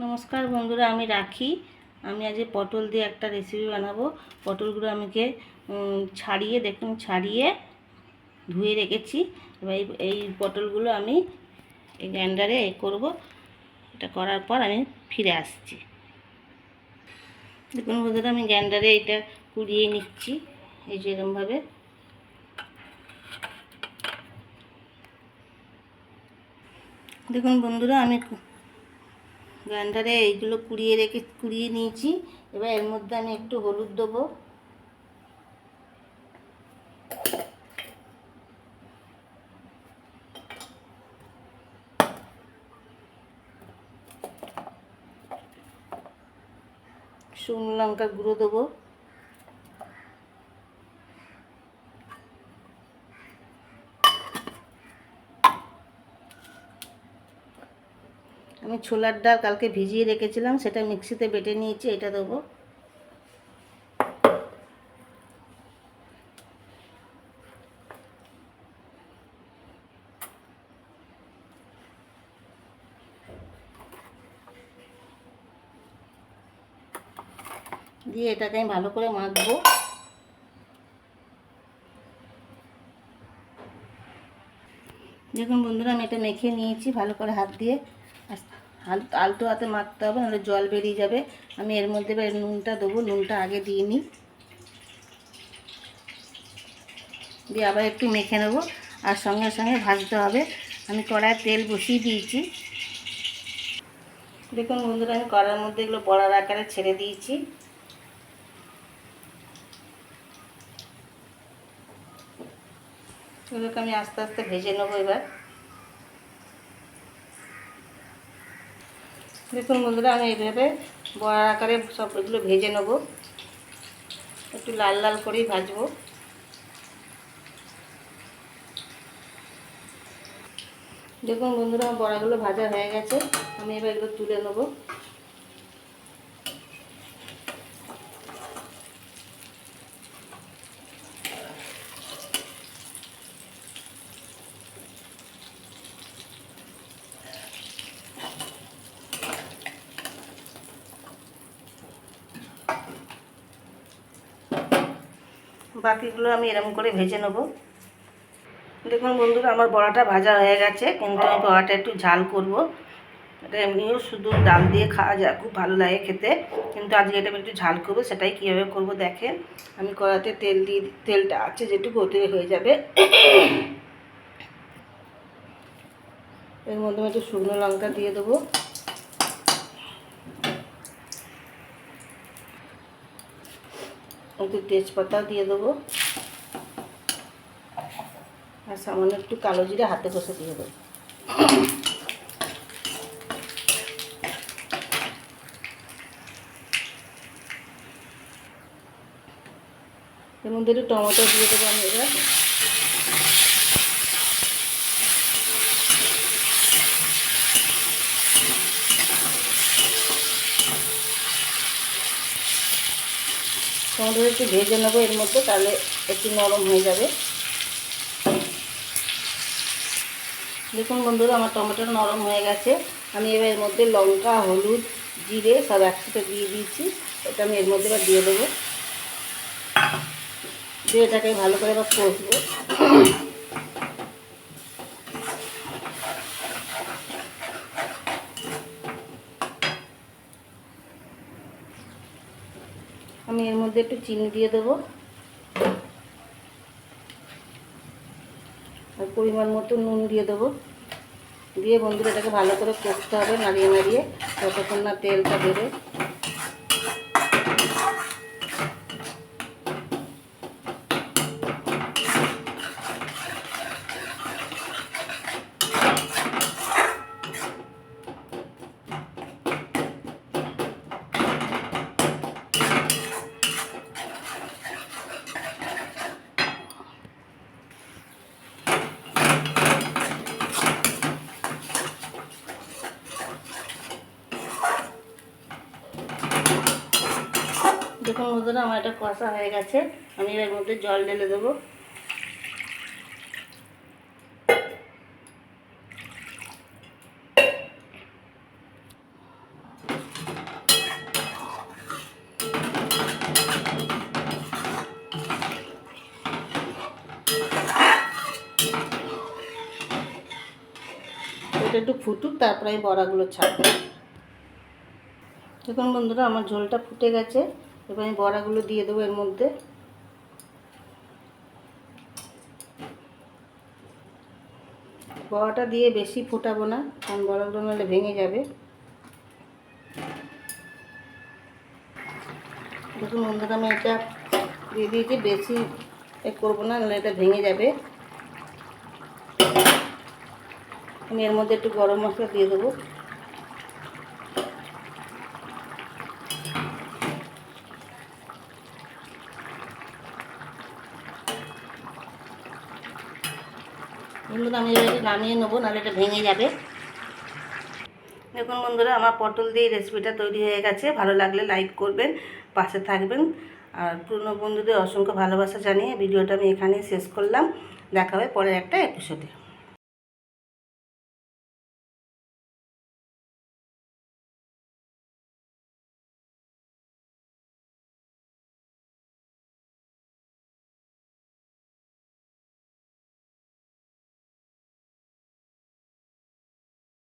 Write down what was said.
নমস্কার বন্ধুরা, আমি রাখি। আমি আজ পটল দিয়ে একটা রেসিপি বানাবো। পটলগুলো আমাকে ছাড়িয়ে, দেখুন, ছাড়িয়ে ধুয়ে রেখেছি। এবার এই পটলগুলো আমি এই গ্রাইন্ডারে এ করব। এটা করার পর আমি ফিরে আসছি। দেখুন বন্ধুরা, আমি গ্রাইন্ডারে এটা কুড়িয়ে নিচ্ছি। এই যে এরমভাবে। দেখুন বন্ধুরা, আমি গ্রাইন্ডারে এইগুলো কুড়িয়ে রেখে, কুড়িয়ে নিয়েছি। এবার এর মধ্যে আমি একটু হলুদ দেবো। শুকনো লঙ্কা গুঁড়ো দেবো আমি ছোলার ডাল কালকে ভিজিয়ে রেখেছিলাম, সেটা মিক্সিতে বেটে নিয়েছি, এটা দেবো। দিয়ে এটাকে আমি ভালো করে মাখবো। দেখুন বন্ধুরা, আমি এটা মেখে নিয়েছি, ভালো করে হাত দিয়ে। আল- আলতো হাতে মাখতে হবে, নাহলে জল বেরিয়ে যাবে। আমি এর মধ্যে এবার নুনটা দেবো, নুনটা আগে দিয়ে নিই। দিয়ে আবার একটু মেখে নেব, আর সঙ্গে সঙ্গে ভাজতে হবে। আমি কড়ায় তেল বসিয়ে দিয়েছি। দেখুন বন্ধুরা, আমি কড়ার মধ্যে এগুলো বড়ার আকারে ছেড়ে দিয়েছি। এগুলোকে আমি আস্তে আস্তে ভেজে নেব এবার। দেখুন বন্ধুরা, আমি এইভাবে বড়ার আকারে সব এগুলো ভেজে নেব। একটু লাল লাল করেই ভাজব। দেখুন বন্ধুরা, আমার বড়াগুলো ভাজা হয়ে গেছে। আমি এবার এগুলো তুলে নেব। বাকিগুলো আমি এরকম করে ভেজে নেব। দেখুন বন্ধুরা আমার বড়াটা ভাজা হয়ে গেছে। কিন্তু আমি বড়াটা একটু ঝাল করব। এটা এমনিও শুধু ডাল দিয়ে খাওয়া যায় খুব ভালো লাগে খেতে। কিন্তু আজকে এটা আমি একটু ঝাল করব সেটাই কীভাবে করব দেখেন। আমি কড়াতে তেল দিয়ে তেলটা আছে যেটুকু ওতে হয়ে যাবে। এর মধ্যে আমি একটু শুকনো লঙ্কা দিয়ে দেবো। একটু তেজপাতাও দিয়ে দেবো। আর সামান্য একটু কালো জিরে হাতে কষে দিয়ে দেবো। এর মধ্যে একটু টমেটো দিয়ে দেবো আমি এবার। টমেটো একটু ভেজে নেব এর মধ্যে, তাহলে একটু নরম হয়ে যাবে। দেখুন বন্ধুরা, আমার টমেটো নরম হয়ে গেছে। আমি এবার এর মধ্যে লঙ্কা, হলুদ, জিরে সব একসাথে দিয়ে দিয়েছি। এটা আমি এর মধ্যে এবার দিয়ে দেবো। দিয়ে এটাকে ভালো করে এবার কষবো। আমি এর মধ্যে একটু চিনি দিয়ে দেবো। আর পরিমাণ মতো নুন দিয়ে দেবো। দিয়ে বন্ধুরা এটাকে ভালো করে কষতে হবে, নাড়িয়ে নাড়িয়ে। যতক্ষণ না তেলটা বেরোয় দেখুন বন্ধুরা আমার এটা কষা হয়ে গেছে। আমি এর মধ্যে জল ঢেলে দেবো। এটা একটু ফুটুক, তারপরে বড়াগুলো ছাড়ব। দেখুন বন্ধুরা, আমার ঝোলটা ফুটে গেছে। এবার আমি বড়াগুলো দিয়ে দেবো এর মধ্যে। বড়াটা দিয়ে বেশি ফোটাবো না, কারণ বড়াগুলো নাহলে ভেঙে যাবে। দেখুন বন্ধুরা আমি এটা দিয়ে দিয়েছি, বেশি এ করব না, নাহলে এটা ভেঙে যাবে। আমি এর মধ্যে একটু গরম মশলা দিয়ে দেবো। বন্ধুরা আমি এবার নামিয়ে নেব, নাহলে এটা ভেঙে যাবে। দেখুন বন্ধুরা, আমার পটল দিয়ে রেসিপিটা তৈরি হয়ে গেছে। ভালো লাগলে লাইক করবেন, পাশে থাকবেন। আর পুরনো বন্ধুদের অসংখ্য ভালোবাসা জানিয়ে ভিডিওটা আমি এখানেই শেষ করলাম। দেখা হবে পরের একটা এপিসোডে